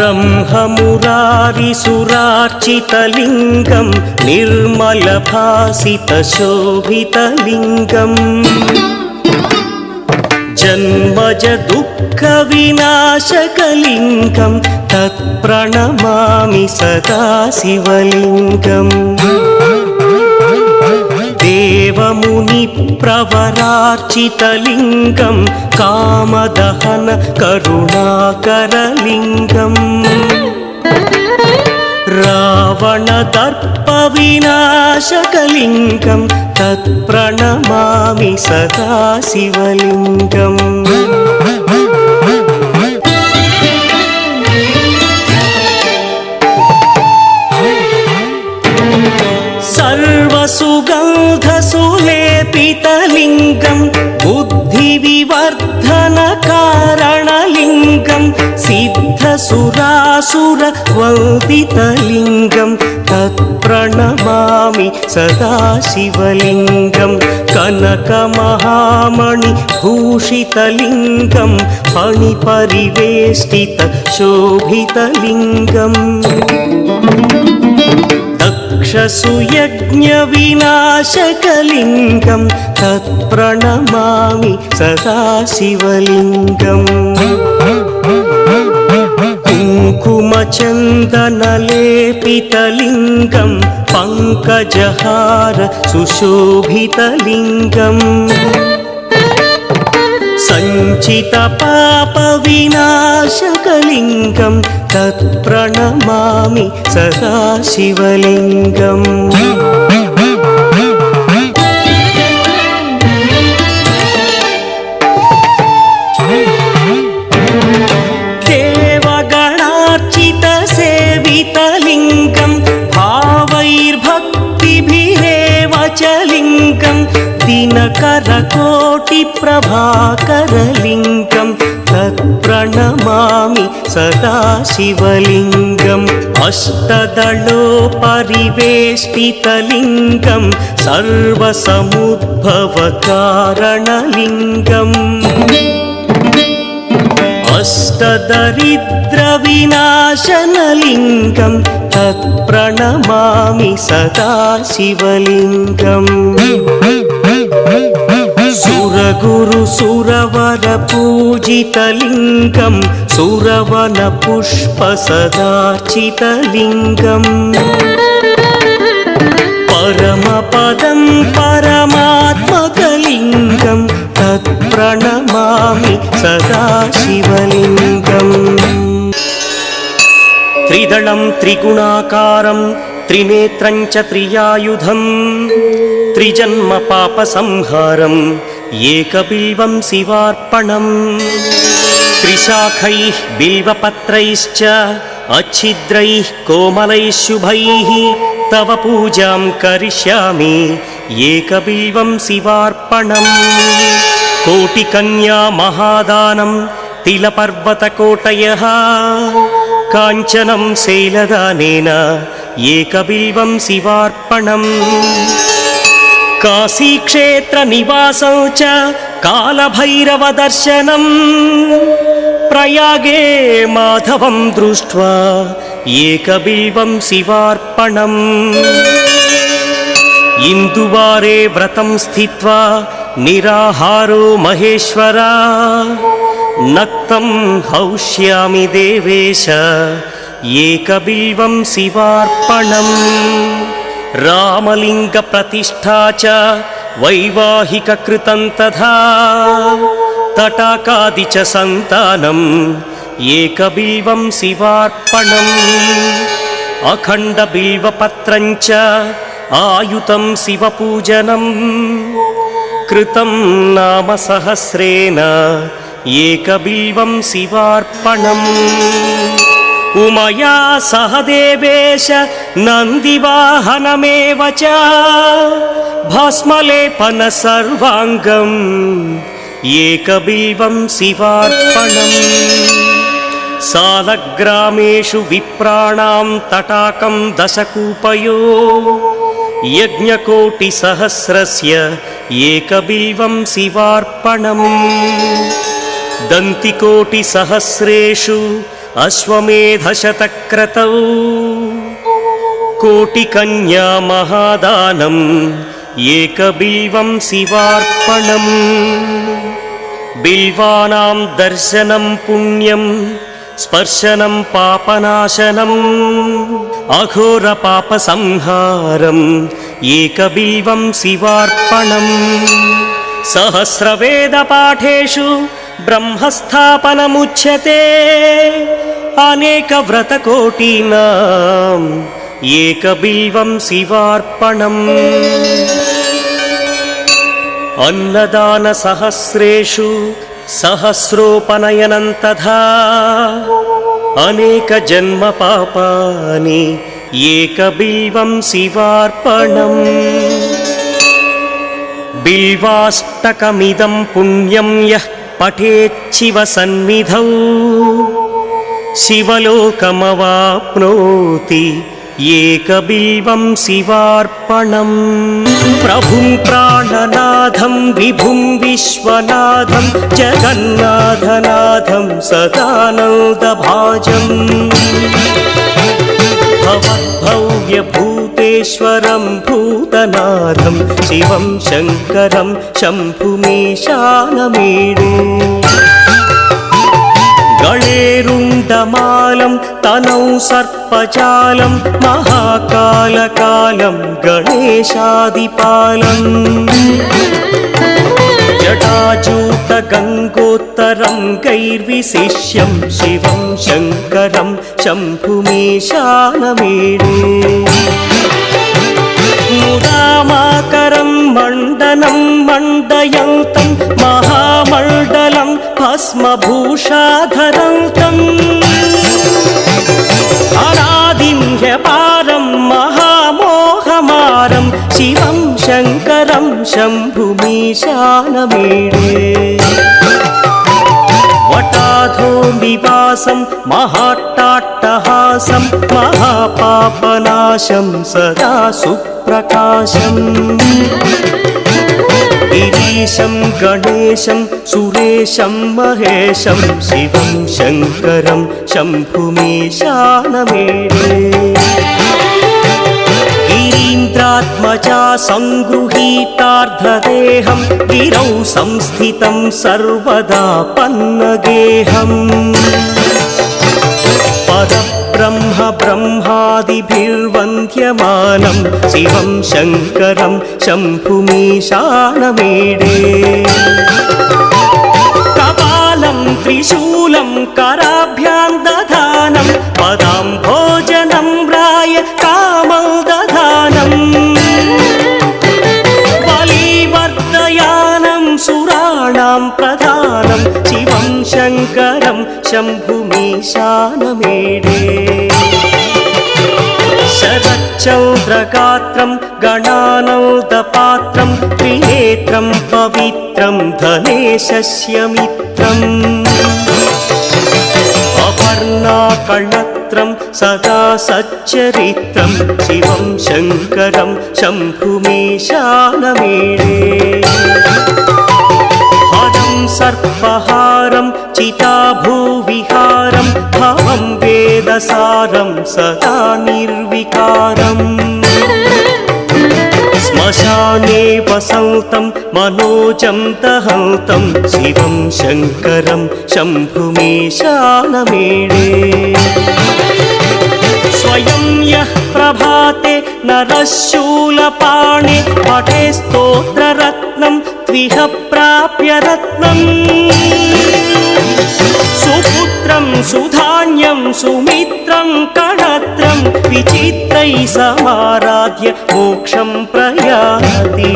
ब्रह्ममुरारिसुरार्चितलिङ्गं निर्मलभासितशोभितलिङ्गम् जन्मज दुःखविनाशकलिङ्गं तत्प्रणमामि सदा शिवलिङ्गम् దేవముని ప్రవరార్చితలింగం కామదహన కరుణాకరలింగం. రావణదర్పవినాశకలింగం తత్ప్రణమామి సదాశివలింగం. सर्वसुगन्धसुलेपितलिङ्गं बुद्धिविवर्धनकारणलिङ्गं सिद्धसुरासुरवन्दितलिङ्गं तत्प्रणमामि सदा शिवलिङ्गं कनकमहामणिभूषितलिङ्गं फणिपरिवेष्टितशोभितलिङ्गम् दक्षसुयज्ञविनाशकलिङ्गं तत्प्रणमामि सदा शिवलिङ्गम् कुङ्कुमचन्दनलेपितलिङ्गं पङ्कजहार सुशोभितलिङ्गम् सञ्चितपापविनाशकलिङ्गं तत्प्रणमामि सदा शिवलिङ्गम् देवगणार्चितसेवितलिङ्गं भावैर्भक्तिभिरेव च लिङ्गं दिनकरकोटिप्रभाकरलिङ्गं तत्प्रणमामि सदा शिवलिङ्गम् अष्टदलोपरिवेष्टितलिङ्गं सर्वसमुद्भवकारणलिङ्गम् अष्टदरिद्रविनाशनलिङ्गं तत्प्रणमामि सदा शिवलिङ्गम् सुरगुरुसुरवरपूजितलिङ्गं सुरवनपुष्पसदार्चितलिङ्गम् परमपदं परमात्मकलिङ्गं तत्प्रणमामि सदा शिवलिङ्गम् त्रिदलं त्रिगुणाकारं त्रिनेत्रं త్రిజన్మ పాప సంహారం ఏకబిల్వం శివార్పణం. త్రిశాఖై బిల్వపత్రైశ్చ అచ్ఛిద్రై కోమలై శుభై తవ పూజాం కరిష్యామి ఏకబిల్వం శివార్పణం. కోటికన్యా మహాదానం తిలపర్వతకోటయ కాంచనం శైలదానేన ఏకబిల్వం శివార్పణం. काशीक्षेत्रनिवासं च कालभैरवदर्शनम् प्रयागे माधवं दृष्ट्वा एकबिल्वं शिवार्पणम् इन्दुवारे व्रतं स्थित्वा निराहारो महेश्वरा नक्तं हौष्यामि देवेश एकबिल्वं शिवार्पणम् रामलिङ्गप्रतिष्ठा च वैवाहिककृतं तथा तटाकादि च सन्तानम् एकबिल्वं शिवार्पणम् अखण्डबिल्वपत्रं च आयुतं शिवपूजनम् कृतं नाम सहस्रेण एकबिल्वं शिवार्पणम् उमया सह देवेश नन्दिवाहनमेव च भस्मलेपन सर्वाङ्गम् एकबिल्वं शिवार्पणम् सालग्रामेषु विप्राणां तटाकं दशकूपयो यज्ञकोटिसहस्रस्य एकबिल्वं शिवार्पणम् दन्तिकोटिसहस्रेषु अश्वमेधशतक्रतौ। कोटिकन्या महादानम् एकबिल्वं शिवार्पणम् बिल्वानां दर्शनं पुण्यं स्पर्शनं पापनाशनम् अघोरपापसंहारम् एकबिल्वं शिवार्पणम् सहस्रवेदपाठेषु ब्रह्मस्थापनमुच्यते अनेकव्रतकोटीनाम् एकबिल्वं शिवार्पणम् अन्नदानसहस्रेषु सहस्रोपनयनं तथा अनेकजन्मपापानि एकबिल्वं शिवार्पणम् बिल्वाष्टकमिदं पुण्यं यः पठेच्छिवसन्निधौ शिवलोकमवाप्नोति एकबिल्वं शिवार्पणम् प्रभुं प्राणनाथं विभुं विश्वनाथं जगन्नाथनाथं सदानन्दभाजम् भवद्भव्यभूतेश्वरं भूतनाथं शिवं शङ्करं शम्भुमीशानमीडे गणेरुण्डमालं तनौ सर्पजालं महाकालकालं गणेशादिपालम् जटाजूतगङ्गोत्तरं गैर्विशिष्यं शिवं शङ्करं शम्भुमीशानमेडे మూడామాకరం మండలం మండయంతం మహామండలం భస్మభూషాధరంతం అనాదిం హ్యపారం మహామోహమారం శివం శంకరం శంభుమీశానమీడే. वटाधो निवासं महाट्टाट्टहासं महापापनाशं सदा सुप्रकाशम् गिरीशं गणेशं सुरेशं महेशं शिवं शङ्करं शम्भुमीशानमेडे गिरीन्द्रात्मजा सङ्गृहीतार्धदेहं गिरौ संस्थितं सर्वदा पन्नगेहम् पदब्रह्म ब्रह्मादिभिर्वन्द्यमानं शिवं शङ्करं शम्भुमीशानमेडे శంకరం శంభుమీశానమేడే శరచౌద్రగాత్రం గణానౌదపాత్రం త్రినేత్రం పవిత్రం ధనేశస్య మిత్రం అపర్ణాకళత్రం సదా సచ్చరిత్రం శివం శంకరం శంభుమీశానమేడే హరం సర్పహారం चिताभूविहारं भवं वेदसारं सदा निर्विकारम् श्मशाने वसन्तं मनोजं दहन्तं शिवं शङ्करं शम्भुमीशानमेडे स्वयं यः प्रभाते नरः शूलपाणे पठे स्तोत्ररत्नं त्विह प्राप्य रत्नम् सुपुत्रं सुधान्यं सुमित्रं कणत्रं विचित्रैः समाराध्य मोक्षं प्रयाति